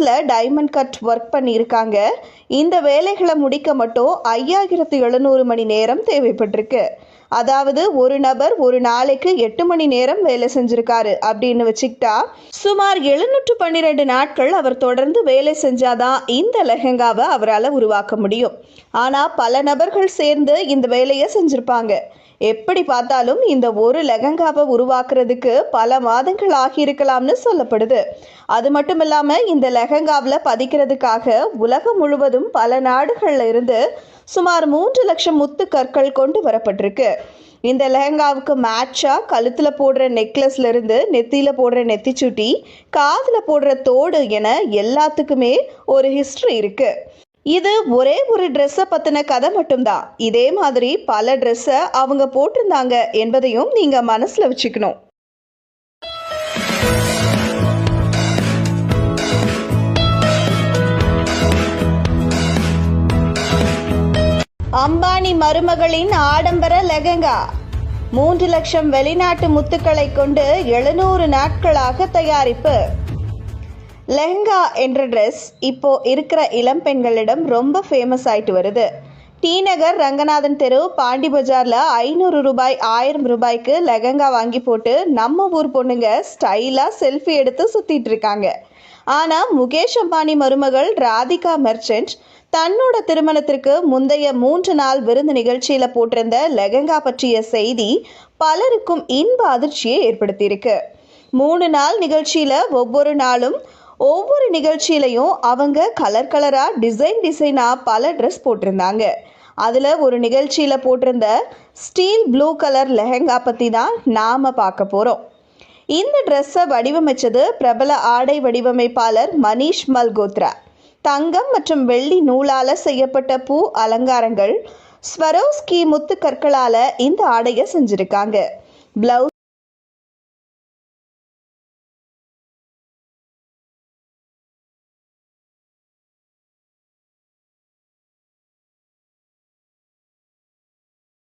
ப்ளவுஸில் diamond cut work பண்ணியிருக்காங்க. இந்த வேலைகளை முடிக்க மட்டும் ஐயாயிரத்து எழுநூறு மணி நேரம் தேவைப்பட்டிருக்கு. அதாவது ஒரு நபர் ஒரு நாளைக்கு எட்டு மணி நேரம் வேலை செஞ்சிருக்காரு அப்படின்னு வச்சுக்கிட்டா சுமார் எழுநூற்று பன்னிரெண்டு நாட்கள் அவர் தொடர்ந்து வேலை செஞ்சாதான் இந்த லெஹெங்காவை அவரால் உருவாக்க முடியும். ஆனால் பல நபர்கள் சேர்ந்து இந்த வேலையை செஞ்சிருப்பாங்க. எப்படி பார்த்தாலும் இந்த ஒரு லெகங்காவை உருவாக்குறதுக்கு பல மாதங்கள் ஆகியிருக்கலாம்னு சொல்லப்படுது. அது மட்டும் இல்லாமல் இந்த லெஹங்காவில் பதிக்கிறதுக்காக உலகம் முழுவதும் பல நாடுகளில் இருந்து சுமார் மூன்று லட்சம் முத்து கற்கள் கொண்டு வரப்பட்டிருக்கு. இந்த லெஹங்காவுக்கு மேட்சாக கழுத்தில் போடுற நெக்லஸ்ல இருந்து நெத்தியில் போடுற நெத்திச்சுட்டி காதில் போடுற தோடு என எல்லாத்துக்குமே ஒரு ஹிஸ்ட்ரி இருக்கு. இது ஒரே ஒரு ட்ரெஸ்ஸை பற்றின கதை மட்டும்தான். இதே மாதிரி பல ட்ரெஸ்ஸை அவங்க போட்டிருந்தாங்க என்பதையும் நீங்கள் மனசில் வச்சுக்கணும். அம்பானி மருமகளின் ஆடம்பர லெகங்கா. மூன்று லட்சம் வெளிநாட்டு முத்துக்களை கொண்டு எழுநூறு நாட்களாக தயாரிப்பு. லெஹங்கா என்ற ட்ரெஸ் இப்போ இருக்கிற இளம் பெண்களிடம் ரொம்ப ஃபேமஸ் ஆயிட்டு வருது. டி நகர் ரங்கநாதன் தெரு பாண்டி பஜாரில் ஐநூறு ரூபாய் ஆயிரம் ரூபாய்க்கு லெகங்கா வாங்கி போட்டு நம்ம ஊர் பொண்ணுங்க ஸ்டைலாக செல்ஃபி எடுத்து சுற்றிட்டு இருக்காங்க. ஆனால் முகேஷ் அம்பானி மருமகள் ராதிகா மெர்ச்சன்ட் தன்னோட திருமணத்திற்கு முந்தைய மூன்று நாள் விருந்து நிகழ்ச்சியில் போட்டிருந்த லெஹங்கா பற்றிய செய்தி பலருக்கும் இன்ப அதிர்ச்சியை ஏற்படுத்தியிருக்கு. மூணு நாள் நிகழ்ச்சியில் ஒவ்வொரு நாளும் ஒவ்வொரு நிகழ்ச்சியிலையும் அவங்க கலர் கலராக டிசைன் டிசைனாக பல ட்ரெஸ் போட்டிருந்தாங்க. அதில் ஒரு நிகழ்ச்சியில் போட்டிருந்த ஸ்டீல் ப்ளூ கலர் லெஹங்கா பற்றி தான் நாம் பார்க்க போகிறோம் இந்த ட்ரெஸ்ஸை வடிவமைச்சது பிரபல ஆடை வடிவமைப்பாளர் மனீஷ் மல்கோத்ரா. தங்கம் மற்றும் வெள்ளி நூலால் செய்யப்பட்ட பூ அலங்காரங்கள் ஸ்வரோஸ்கி முத்து கற்களால் இந்த ஆடையை செஞ்சுருக்காங்க. பிளவுஸ்